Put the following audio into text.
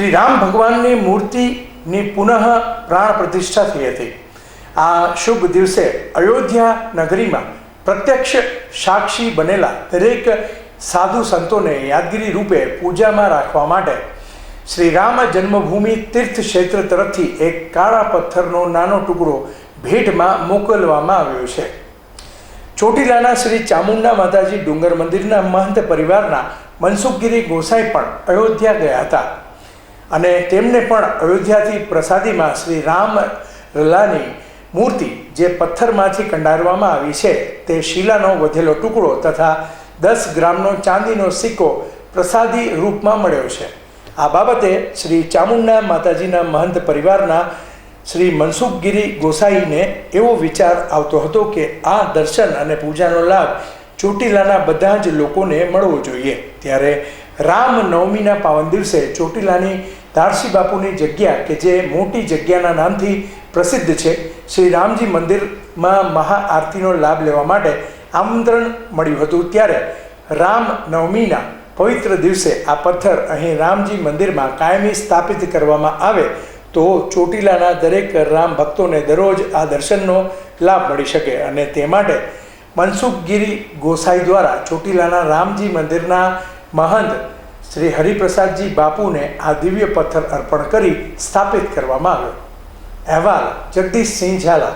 શ્રી રામ ભગવાનની મૂર્તિની પુનઃ પ્રાણ પ્રતિષ્ઠા થઈ હતી. આ શુભ દિવસે અયોધ્યા નગરીમાં પ્રત્યક્ષ સાક્ષી બનેલા દરેક સાધુ સંતોને યાદગીરી રૂપે પૂજામાં રાખવા માટે શ્રી રામ જન્મભૂમિ તીર્થ ક્ષેત્ર તરફથી એક કાળા પથ્થરનો નાનો ટુકડો ભેટમાં મોકલવામાં આવ્યો છે. ચોટીલાના શ્રી ચામુંડા માતાજી ડુંગર મંદિરના મહંત પરિવારના મનસુખગીરી ગોસાઈ પણ અયોધ્યા ગયા હતા. અને તેમને પણ અયોધ્યાથી પ્રસાદીમાં શ્રી રામ લલ્લાની મૂર્તિ જે પથ્થરમાંથી કંડારવામાં આવી છે, તે શિલાનો વધેલો ટુકડો તથા દસ ગ્રામનો ચાંદીનો સિક્કો પ્રસાદી રૂપમાં મળ્યો છે. આ બાબતે શ્રી ચામુંડા માતાજીના મહંત પરિવારના શ્રી મનસુખગીરી ગોસાઈને એવો વિચાર આવતો હતો કે આ દર્શન અને પૂજાનો લાભ ચોટીલાના બધા જ લોકોને મળવો જોઈએ. ત્યારે રામ નવમીના પાવન દિવસે ચોટીલાની ધારસી બાપુની જગ્યા કે જે મોટી જગ્યાના નામથી પ્રસિદ્ધ છે, શ્રી રામજી મંદિરમાં મહાઆરતીનો લાભ લેવા માટે આમંત્રણ મળ્યું હતું. ત્યારે રામ નવમીના પવિત્ર દિવસે આ પથ્થર અહીં રામજી મંદિરમાં કાયમી સ્થાપિત કરવામાં આવે તો ચોટીલાના દરેક રામ ભક્તોને દરરોજ આ દર્શનનો લાભ મળી શકે અને તે માટે મનસુખગીરી ગોસાઈ દ્વારા ચોટીલાના રામજી મંદિરના મહંત શ્રી હરિપ્રસાદજી બાપુને આ દિવ્ય પથ્થર અર્પણ કરી સ્થાપિત કરવામાં આવ્યો. અહેવાલ જગદીશસિંહ ઝાલા